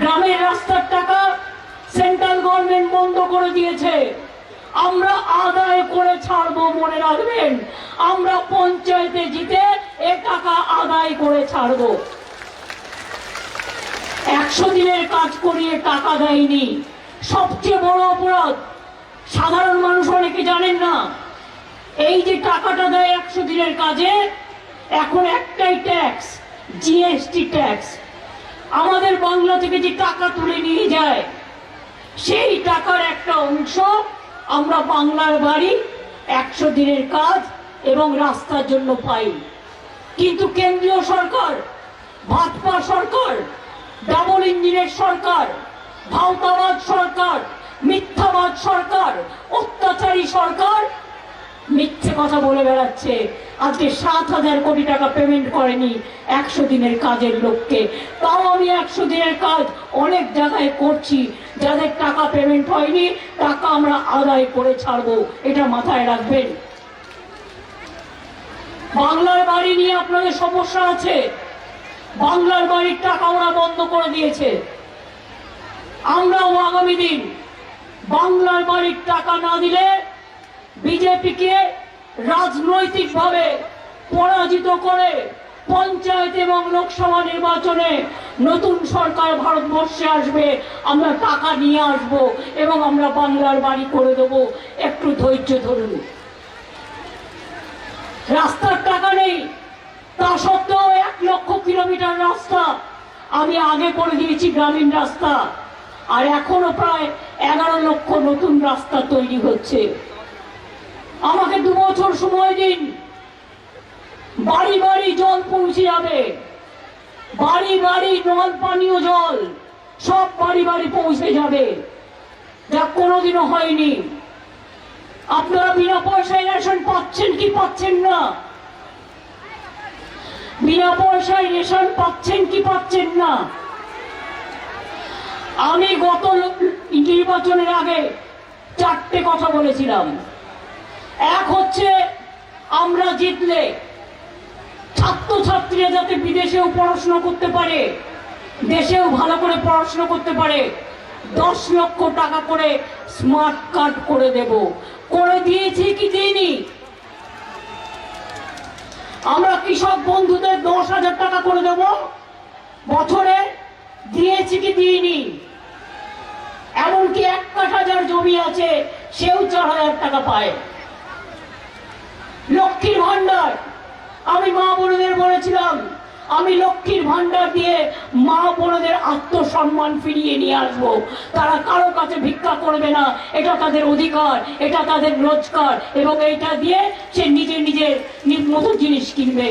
গ্রামের রাস্তার টাকা সেন্ট্রাল গভর্নমেন্ট বন্ধ করে দিয়েছে। আমরা আদায় করে ছাড়বো, মনে রাখবেন? আমরা পঞ্চায়েতে জিতে এ টাকা আদায় করে ছাড়বো। একশো দিনের কাজ করিয়ে টাকা দেয়নি। সবচেয়ে বড় অপরাধ, সাধারণ মানুষ অনেকে জানেন না, এই যে টাকাটা দেয় একশো দিনের কাজে, এখন একটাই ট্যাক্স জিএসটি ট্যাক্স আমাদের বাংলা থেকে যে টাকা তুলে নিয়ে যায়, সেই টাকার একটা অংশ আমরা বাংলার বাড়ি একশো দিনের কাজ এবং রাস্তার জন্য পাই। কিন্তু কেন্দ্রীয় সরকার ভাজপা সরকার, ডাবল ইঞ্জিনের সরকার, ভাওতাবাদ সরকার, মিথ্যাবাদ সরকার, অত্যাচারী সরকার মিথ্যে কথা বলে বেড়াচ্ছে। আজকে সাত হাজার কোটি টাকা পেমেন্ট করেনি একশো দিনের কাজের লোককে। তাও আমি একশো দিনের কাজ অনেক জায়গায় করছি। যাদের টাকা পেমেন্ট হয়নি, টাকা আমরা আদায় করে ছাড়বো। এটা মাথায় রাখবেন। বাংলার বাড়ি নিয়ে আপনাদের সমস্যা আছে। বাংলার বাড়ির টাকা ওরা বন্ধ করে দিয়েছে। আমরাও আগামী দিন বাংলার বাড়ির টাকা না দিলে বিজেপিকে রাজনৈতিকভাবে পরাজিত করে পঞ্চায়েত এবং লোকসভা নির্বাচনে নতুন সরকার ভারতবর্ষে আসবে, আমরা টাকা নিয়ে আসব এবং আমরা বাংলার বাড়ি করে দেব। একটু ধৈর্য ধরুন। রাস্তার টাকা নেই, তা সত্ত্বেও এক লক্ষ কিলোমিটার রাস্তা। আমি আগে করে দিয়েছি গ্রামীণ রাস্তা, আর এখনও প্রায় এগারো লক্ষ নতুন রাস্তা তৈরি হচ্ছে। আমাকে দু বছর সময় দিন। বাড়ি বাড়ি জল পৌঁছে যাবে। বাড়ি বাড়ি নল পানীয় জল, সব বাড়ি বাড়ি পৌঁছে যাবে। যা কোনোদিনও হয়নি। আপনারা বিনা পয়সায় রেশন পাচ্ছেন কি পাচ্ছেন না? বিনা পয়সায় রেশন পাচ্ছেন কি পাচ্ছেন না? আমি গত নির্বাচনের আগে চারটে কথা বলেছিলাম। এক হচ্ছে আমরা জিতলে ছাত্রছাত্রীরা যাতে বিদেশেও পড়াশোনা করতে পারে, দেশেও ভালো করে পড়াশোনা করতে পারে, দশ লক্ষ টাকা করে স্মার্ট কার্ড করে দেব। করে দিয়েছি কি দিইনি? আমরা কৃষক বন্ধুদের দশ হাজার টাকা করে দেব। বছরে দিয়েছি কি দিইনি? এমনকি এক যার জমি আছে, সেও চার হাজার টাকা পায়। লক্ষ্মীর ভান্ডার আমি মা বোনদের বলেছিলাম, আমি লক্ষ্মীর ভান্ডার দিয়ে মা বোনদের আত্মসম্মান ফিরিয়ে নিয়ে আসব। তারা কারও কাছে ভিক্ষা করবে না, এটা তাদের অধিকার, এটা তাদের রোজগার, এবং এটা দিয়ে সে নিজে নিজের মতো জিনিস কিনবে।